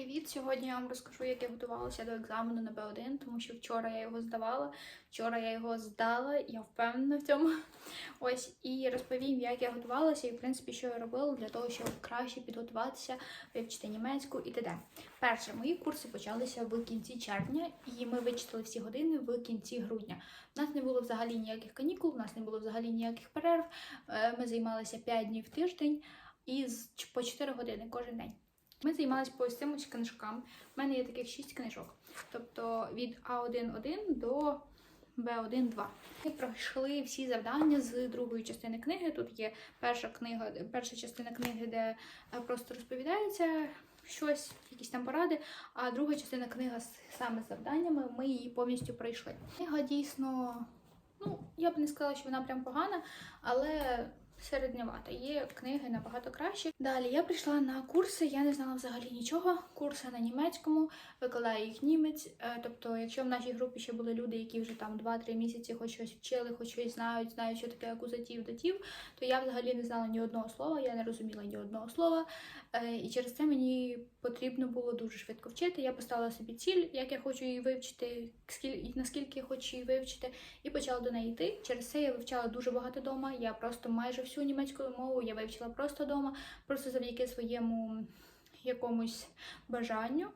Привіт! Сьогодні я вам розкажу, як я готувалася до екзамену на Б1, тому що вчора я його здавала, вчора я його здала, я впевнена в цьому. Ось і розповім, як я готувалася, і в принципі, що я робила для того, щоб краще підготуватися, вивчити німецьку і т.д. Перше, мої курси почалися в кінці червня, і ми вичитали всі години в кінці грудня. У нас не було взагалі ніяких канікул, у нас не було взагалі ніяких перерв. Е, Ми займалися 5 днів в тиждень і по 4 години кожен день. Ми займалися по цим книжкам. У мене є таких 6 книжок. Тобто від А1.1 до Б1.2. Ми пройшли всі завдання з другої частини книги. Тут є перша книга, перша частина книги, де е, просто розповідається щось, якісь там поради. А друга частина книга з саме з завданнями. Ми її повністю пройшли. Книга дійсно, ну я б не сказала, що вона прям погана, але середньовата. Є книги набагато кращі. Далі я прийшла на курси, я не знала взагалі нічого. Курси на німецькому, викладає їх німець. Е, Тобто, якщо в нашій групі ще були люди, які вже там 2-3 місяці хоч щось вчили, хоч щось знають, знають, що таке акузатив, датів, то я взагалі не знала ні одного слова, я не розуміла ні одного слова. Е, І через це мені потрібно було дуже швидко вчити. Я поставила собі ціль, як я хочу її вивчити, скіль- наскільки я хочу її вивчити, і почала до неї йти. Через це я вивчала дуже багато вдома. Я просто майже всю німецьку мову я вивчила просто вдома, просто завдяки своєму якомусь бажанню.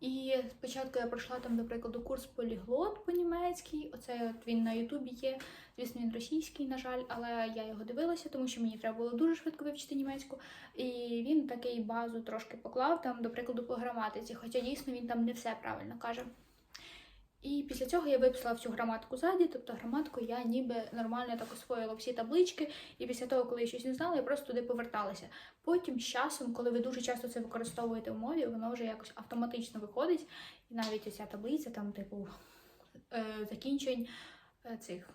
І спочатку я пройшла там, до прикладу, курс поліглот по-німецькій. Оце от він на Ютубі є. Звісно, він російський, на жаль, але я його дивилася, тому що мені треба було дуже швидко вивчити німецьку. І він такий базу трошки поклав, там, до прикладу, по граматиці, хоча дійсно він там не все правильно каже. І після цього я виписала всю граматику ззаді, тобто граматику я ніби нормально так освоїла всі таблички, і після того, коли я щось не знала, я просто туди поверталася. Потім з часом, коли ви дуже часто це використовуєте в мові, воно вже якось автоматично виходить. І навіть оця таблиця, там, типу, е, закінчень е, цих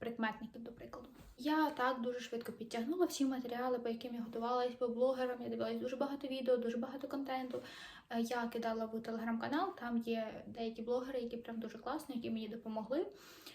прикметників, до прикладу. Я так дуже швидко підтягнула всі матеріали, по яким я готувалась по блогерам. Я дивилась дуже багато відео, дуже багато контенту. Е, Я кидала в телеграм-канал, там є деякі блогери, які прям дуже класні, які мені допомогли.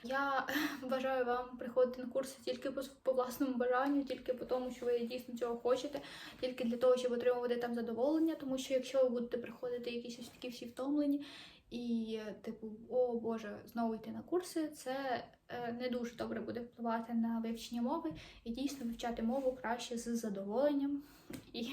Я бажаю вам приходити на курси тільки по, по власному бажанню, тільки по тому, що ви дійсно цього хочете, тільки для того, щоб отримувати там задоволення. Тому що якщо ви будете приходити якісь ось такі всі втомлені, і, типу, о Боже, знову йти на курси, це е, не дуже добре буде впливати на вивчення мови і дійсно вивчати мову краще з задоволенням. І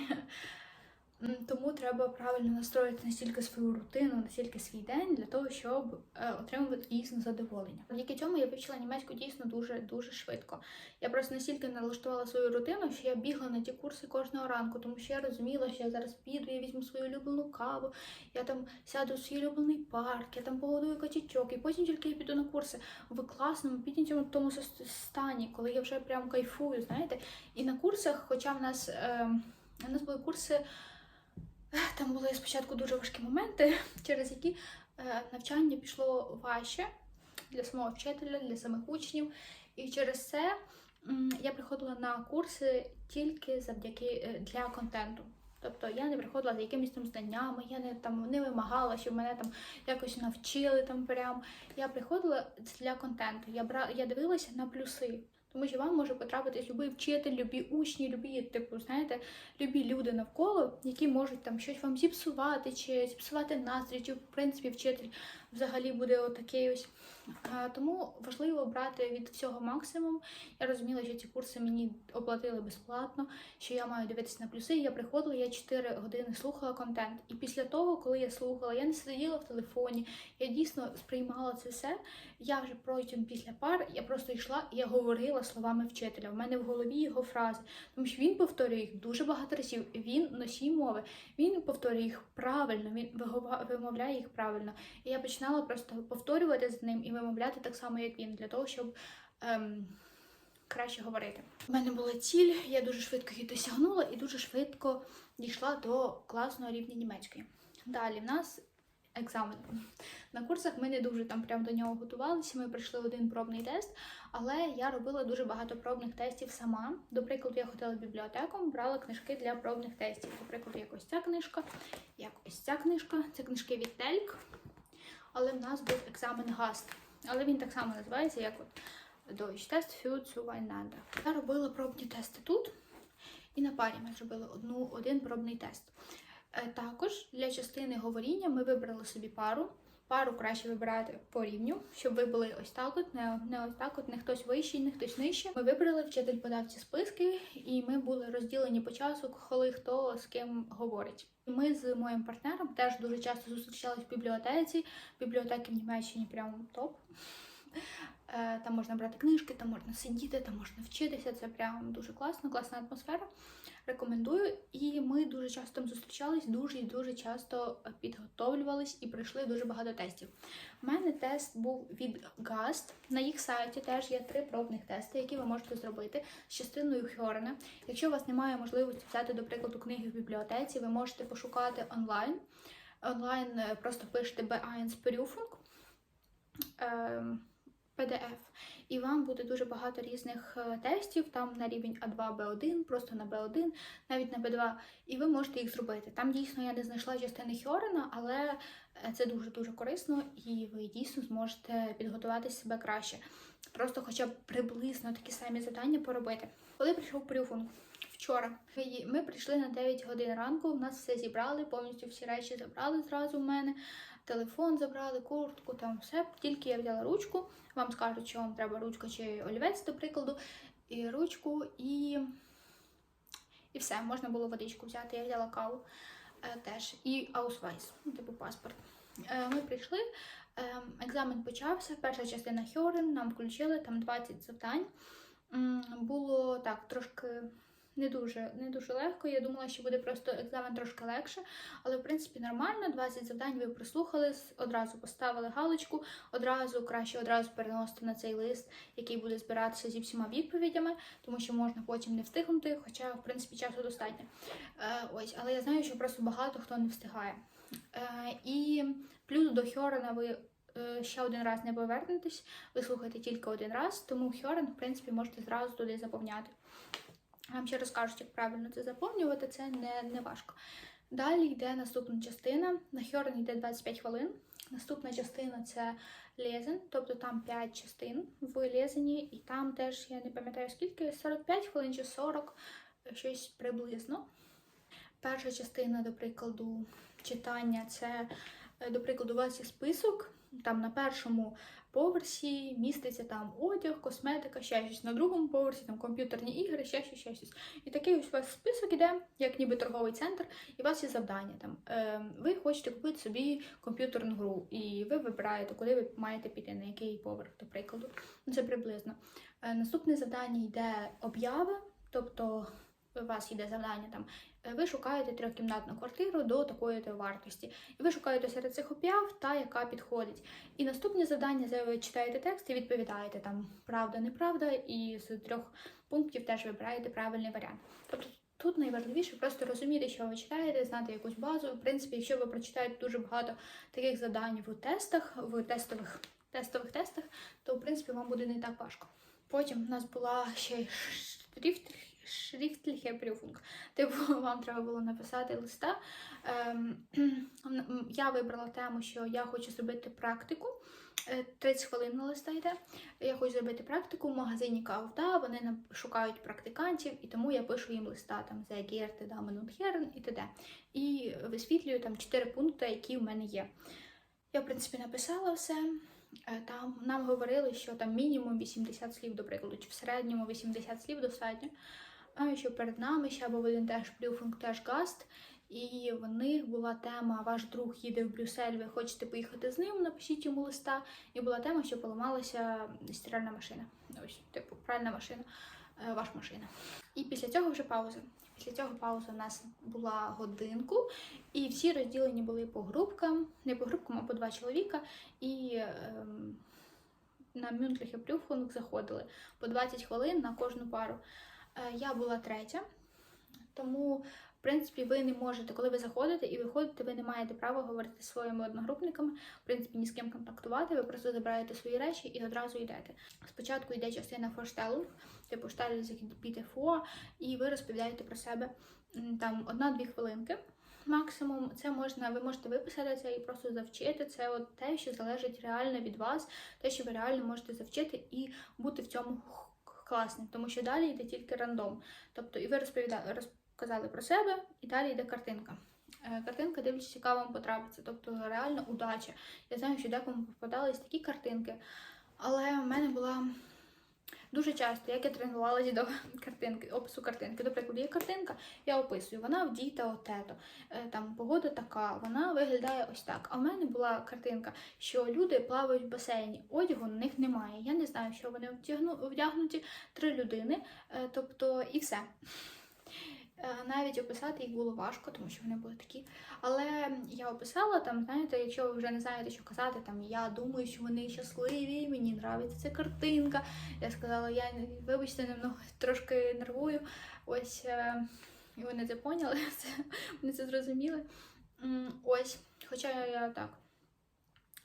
тому треба правильно настроїти настільки свою рутину, настільки свій день для того, щоб е, отримувати дійсно задоволення. Завдяки цьому я вивчила німецьку дійсно дуже дуже швидко. Я просто настільки налаштувала свою рутину, що я бігла на ті курси кожного ранку, тому що я розуміла, що я зараз піду, я візьму свою улюблену каву, я там сяду в свій улюблений парк, я там погодую качечок, і потім тільки я піду на курси в класному, піднятому тому стані, коли я вже прям кайфую, знаєте. І на курсах, хоча в нас, е, у нас були курси, там були спочатку дуже важкі моменти, через які е, навчання пішло важче для самого вчителя, для самих учнів. І через це я приходила на курси тільки завдяки е, для контенту. Тобто я не приходила за якимись там знаннями, я не там не вимагала, щоб мене там якось навчили там прям. Я приходила для контенту. Я бра... я дивилася на плюси. Тому що вам може потрапитись любий вчитель, любі учні, любі, типу, знаєте, любі люди навколо, які можуть там щось вам зіпсувати, чи зіпсувати настрій, чи в принципі вчитель взагалі буде отакий ось. Тому важливо брати від всього максимум. Я розуміла, що ці курси мені оплатили безплатно, що я маю дивитися на плюси. Я приходила, я 4 години слухала контент. І після того, коли я слухала, я не сиділа в телефоні, я дійсно сприймала це все. Я вже протягом після пар я просто йшла і я говорила словами вчителя. У мене в голові його фрази, тому що він повторює їх дуже багато разів. Він носій мови, він повторює їх правильно, він вимовляє їх правильно. І я починала просто повторювати з ним і вимовляти так само, як він, для того, щоб. Ем, Краще говорити. У мене була ціль, я дуже швидко її досягнула і дуже швидко дійшла до класного рівня німецької. Далі в нас екзамен. На курсах ми не дуже там прям до нього готувалися. Ми пройшли один пробний тест, але я робила дуже багато пробних тестів сама. До прикладу, я ходила в бібліотеку, брала книжки для пробних тестів. До прикладу, як ось ця книжка, як ось ця книжка. Це книжки від Тельк. Але в нас був екзамен гаст. Але він так само називається, як от Deutsch Test für Zueinander. Я робила пробні тести тут. І на парі ми зробили одну, один пробний тест. Е, Також для частини говоріння ми вибрали собі пару. Пару краще вибирати по рівню, щоб ви були ось так, от не, не ось так, от не хтось вищий, не хтось нижчий. Ми вибрали вчитель подав ці списки, і ми були розділені по часу, коли хто з ким говорить. Ми з моїм партнером теж дуже часто зустрічались в бібліотеці. Бібліотеки в Німеччині прямо топ. Е, Там можна брати книжки, там можна сидіти, там можна вчитися. Це прям дуже класно, класна атмосфера. Рекомендую. І ми дуже часто там зустрічались, дуже і дуже часто підготовлювались і пройшли дуже багато тестів. У мене тест був від GAST. На їх сайті теж є три пробних тести, які ви можете зробити з частиною Хьорена. Якщо у вас немає можливості взяти, до прикладу, книги в бібліотеці, ви можете пошукати онлайн. Онлайн е, просто пишете B1 Prüfung. PDF. І вам буде дуже багато різних е, тестів, там на рівень А2, Б1, просто на Б1, навіть на Б2, і ви можете їх зробити. Там дійсно я не знайшла частини Хьорена, але е, це дуже-дуже корисно, і ви дійсно зможете підготувати себе краще. Просто хоча б приблизно такі самі завдання поробити. Коли прийшов прюфунг? Вчора ми прийшли на 9 годин ранку. У нас все зібрали, повністю всі речі забрали зразу в мене. Телефон забрали, куртку, там все. Тільки я взяла ручку. Вам скажуть, що вам треба ручка чи олівець, до прикладу, і ручку, і, і все. Можна було водичку взяти. Я взяла каву е, теж. І аусвайс, ну, типу паспорт. Е, ми прийшли. е, Екзамен почався. Перша частина Хьорен, нам включили там 20 завдань. Було так трошки не дуже, не дуже легко. Я думала, що буде просто екзамен трошки легше, але в принципі нормально. 20 завдань ви прислухались, одразу поставили галочку, одразу краще одразу переносити на цей лист, який буде збиратися зі всіма відповідями, тому що можна потім не встигнути, хоча в принципі часу достатньо. Е, ось, але я знаю, що просто багато хто не встигає. Е, і плюс до Хьорена ви. е, Ще один раз не повернетесь, ви слухаєте тільки один раз, тому Хьорен, в принципі, можете зразу туди заповняти. Вам ще розкажуть, як правильно це заповнювати, це не, не важко. Далі йде наступна частина. На Хьорен йде 25 хвилин. Наступна частина це лезен, тобто там 5 частин в лезені, і там теж я не пам'ятаю скільки, 45 хвилин чи 40, щось приблизно. Перша частина, до прикладу, читання це, до прикладу, у вас є список. Там на першому поверсі міститься там одяг, косметика, ще щось. На другому поверсі там комп'ютерні ігри, ще щось, ще щось. І такий ось у вас список іде, як ніби торговий центр, і у вас є завдання. Там е, ви хочете купити собі комп'ютерну гру, і ви вибираєте, куди ви маєте піти, на який поверх, до прикладу. Ну, Це приблизно. Е, наступне завдання йде об'ява, тобто у вас йде завдання там. Е, Ви шукаєте трьохкімнатну квартиру до такої то вартості. І ви шукаєте серед цих об'яв та, яка підходить. І наступне завдання, це ви читаєте текст і відповідаєте там правда, неправда, і з трьох пунктів теж вибираєте правильний варіант. Тобто тут найважливіше просто розуміти, що ви читаєте, знати якусь базу. В принципі, якщо ви прочитаєте дуже багато таких завдань в тестах, в тестових, тестових тестах, то в принципі вам буде не так важко. Потім в нас була ще шрифт. Шрифтліхе прюфунг. Типу, вам треба було написати листа. Ем, я вибрала тему, що я хочу зробити практику. Е, 30 хвилин на листа йде. Я хочу зробити практику в магазині Кавда. Вони шукають практикантів, і тому я пишу їм листа там за Герти, Damen und і т.д. І висвітлюю там 4 пункти, які в мене є. Я, в принципі, написала все. Е, Там нам говорили, що там мінімум 80 слів, до прикладу, чи в середньому 80 слів достатньо. Що перед нами ще був один теж плюфунг, теж гаст. І в них була тема Ваш друг їде в Брюссель, ви хочете поїхати з ним, напишіть йому листа. І була тема, що поламалася стиральна машина. Ось, типу, пральна машина, е, ваш машина. І після цього вже пауза. Після цього пауза у нас була годинку, і всі розділені були по групкам, не по групкам, а по два чоловіка. І ем, на Мюнтліхе Плюфунг заходили по 20 хвилин на кожну пару. Е, Я була третя, тому, в принципі, ви не можете, коли ви заходите і виходите, ви не маєте права говорити зі своїми одногрупниками, в принципі, ні з ким контактувати, ви просто забираєте свої речі і одразу йдете. Спочатку йде частина форштелунг, типу штель піде фо, і ви розповідаєте про себе там одна-дві хвилинки. Максимум, це можна, ви можете виписати це і просто завчити. Це от те, що залежить реально від вас, те, що ви реально можете завчити і бути в цьому класним, тому що далі йде тільки рандом. Тобто, і ви розповідали, розказали про себе, і далі йде картинка. е, картинка, дивлячись, яка вам потрапиться. Тобто реально удача. Я знаю, що декому попадались такі картинки, але в мене була дуже часто, як я тренувалася до картинки, опису картинки. До прикладу, є картинка, я описую, вона в дій та отето, е, там погода така, вона виглядає ось так. А в мене була картинка, що люди плавають в басейні, одягу на них немає. Я не знаю, що вони вдягну- вдягнуті три людини, е, тобто і все. Е, Навіть описати їх було важко, тому що вони були такі. Але я описала там, знаєте, якщо ви вже не знаєте, що казати, там я думаю, що вони щасливі, мені подобається ця картинка. Я сказала, я вибачте, немного трошки нервую. Ось е, і вони це поняли, це, вони це зрозуміли. Ось, хоча я так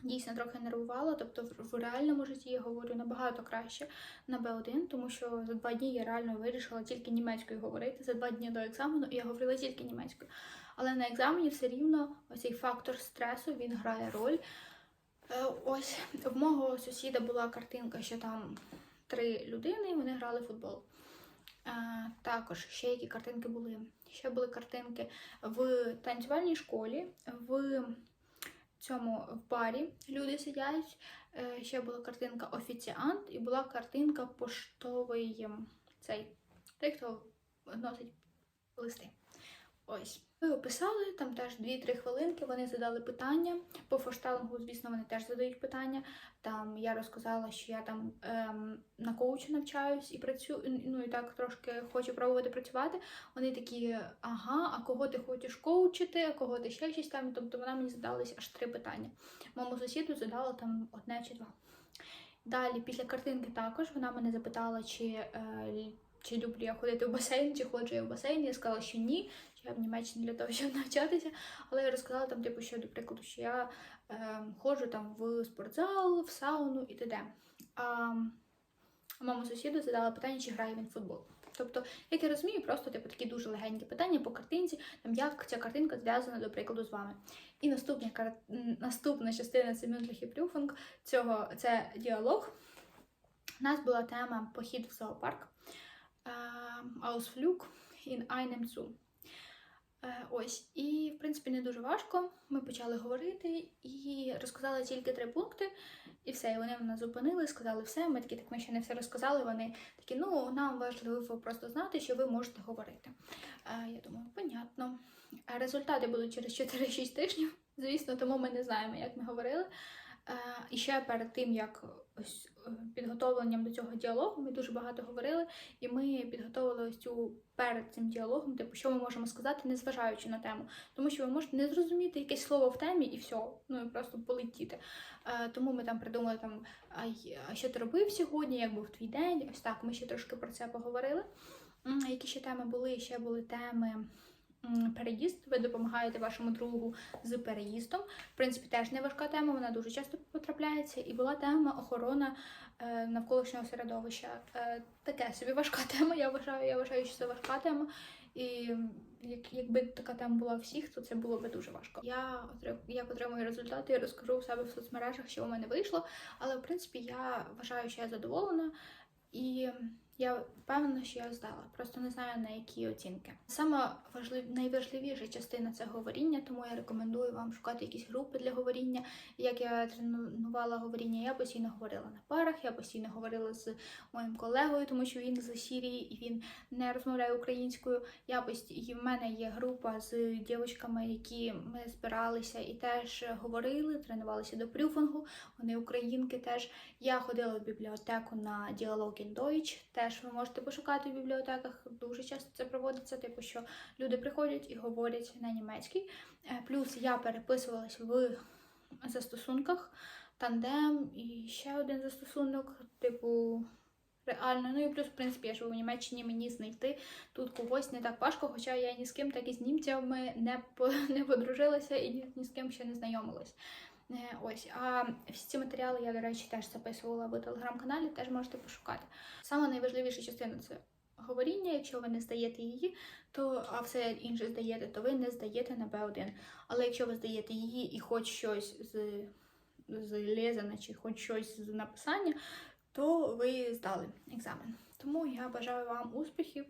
дійсно трохи нервувала, тобто в, реальному житті я говорю набагато краще на Б1, тому що за два дні я реально вирішила тільки німецькою говорити. За два дні до екзамену я говорила тільки німецькою. Але на екзамені все рівно оцей фактор стресу він грає роль. Е, Ось в мого сусіда була картинка, що там три людини, і вони грали в футбол. Е, Також ще які картинки були. Ще були картинки в танцювальній школі, в цьому в барі люди сидять. Е, Ще була картинка офіціант і була картинка поштовий цей той, хто носить листи. Ось. Ми описали, там теж 2-3 хвилинки, вони задали питання. По форшталингу, звісно, вони теж задають питання. Там я розказала, що я там ем, на коучу навчаюсь і працюю, ну і так трошки хочу пробувати працювати. Вони такі, ага, а кого ти хочеш коучити, а кого ти ще щось там. Тобто вона мені задалась аж три питання. Моєму сусіду задала там одне чи два. Далі, після картинки також вона мене запитала, чи, е, чи люблю я ходити в басейн, чи ходжу я в басейн. Я сказала, що ні, я в Німеччині для того, щоб навчатися. Але я розказала там, типу, що, до прикладу, що я е, ходжу там в спортзал, в сауну і т.д. А моєму сусіду задала питання, чи грає він в футбол. Тобто, як я розумію, просто типу такі дуже легенькі питання по картинці, там як ця картинка зв'язана, до прикладу, з вами. І наступна, кар... наступна частина це Прюфунг, цього це діалог. У нас була тема похід в зоопарк. Е, Ausflug in einem Zoo. Е, Ось, і в принципі не дуже важко. Ми почали говорити і розказали тільки три пункти, і все. І вони мене зупинили, сказали все. Ми такі, так ми ще не все розказали. Вони такі, ну нам важливо просто знати, що ви можете говорити. Е, Я думаю, понятно. Результати будуть через 4-6 тижнів. Звісно, тому ми не знаємо, як ми говорили. Е, І ще перед тим, як ось е, підготовленням до цього діалогу, ми дуже багато говорили, і ми підготовили ось цю перед цим діалогом, типу, що ми можемо сказати, незважаючи на тему. Тому що ви можете не зрозуміти якесь слово в темі і все, ну і просто полетіти. Е, Тому ми там придумали там, а, що ти робив сьогодні, як був твій день. Ось так, ми ще трошки про це поговорили. Які ще теми були? Ще були теми. Переїзд, ви допомагаєте вашому другу з переїздом. В принципі, теж не важка тема, вона дуже часто потрапляється. І була тема охорона е, навколишнього середовища. Е, таке собі важка тема. Я вважаю, я вважаю, що це важка тема. І як, якби така тема була у всіх, то це було би дуже важко. Я як отримую результати, я розкажу у себе в соцмережах, що у мене вийшло. Але в принципі я вважаю, що я задоволена. І я впевнена, що я здала. Просто не знаю на які оцінки. Саме важлив... найважливіша частина це говоріння, тому я рекомендую вам шукати якісь групи для говоріння. Як я тренувала говоріння, я постійно говорила на парах, я постійно говорила з моїм колегою, тому що він з Сірії і він не розмовляє українською. Я пост... і в мене є група з дівчатками, які ми збиралися і теж говорили, тренувалися до прюфингу. Вони українки теж. Я ходила в бібліотеку на діалог Deutsch. Теж ви можете пошукати в бібліотеках. Дуже часто це проводиться, типу, що люди приходять і говорять на німецькій. Е, Плюс я переписувалась в застосунках тандем і ще один застосунок, типу. Реально, ну і плюс, в принципі, я живу в Німеччині, мені знайти тут когось не так важко, хоча я ні з ким так і з німцями не, не подружилася і ні з ким ще не знайомилась. Е, Ось, а всі ці матеріали я, до речі, теж записувала в телеграм-каналі, теж можете пошукати. Саме найважливіша частина це говоріння. Якщо ви не здаєте її, то а все інше здаєте, то ви не здаєте на Б1. Але якщо ви здаєте її і хоч щось з, з лезена, чи хоч щось з написання, то ви здали екзамен. Тому я бажаю вам успіхів.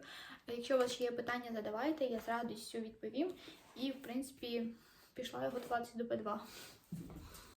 Якщо у вас ще є питання, задавайте, я з радістю відповім. І, в принципі, пішла я готуватися до П2.